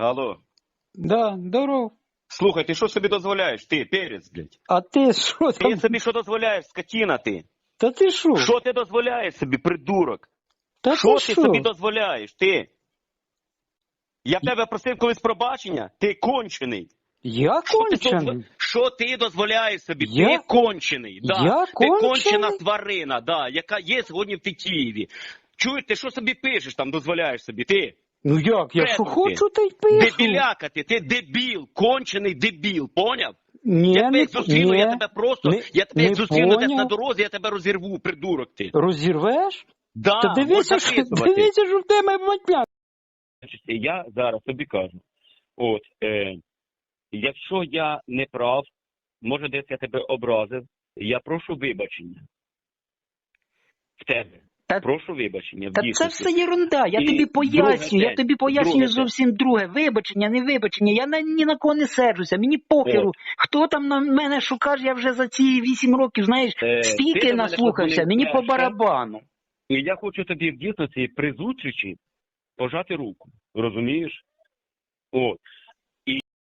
Алло. Да, здоров. Слухай, ти що собі дозволяєш? Ти, перець, блядь. А ти що Ти собі що дозволяєш, скотіна ти? Та ти що? Що ти дозволяєш собі, придурок? Та Що ти собі дозволяєш, ти? Я в тебе просив колись пробачення? Ти кончений. Я кончений. що ти дозволяєш собі? Я- Ти кончений. Да. Я ти кончена тварина, да, яка є сьогодні в Тетіїві. Чуєш, ти що собі пишеш там, дозволяєш собі? Ти? Ну як, я що хочу, та й пишу. Дебіляка ти, ти дебіл, кончений дебіл, поняв? Ні, я тебе як зустріну, я тебе просто, не- я тебе як не зустріну десь на дорозі, я тебе розірву, придурок ти. Розірвеш? Да, Та можна що, записувати. що в тебе матня. Я зараз тобі кажу. От, е, якщо я не прав, може десь я тебе образив, я прошу вибачення. В тебе. Та- прошу вибачення. Та це все єрунда. Я І тобі пояснюю, я тобі пояснюю друге зовсім друге. Вибачення, не вибачення. Я на, ні на кого не сержуся. Мені похеру. От. Хто там на мене шукає, я вже за ці вісім років, знаєш, Е, стільки наслухався, мені по барабану. І я хочу тобі в дійсності при зустрічі пожати руку. Розумієш? От.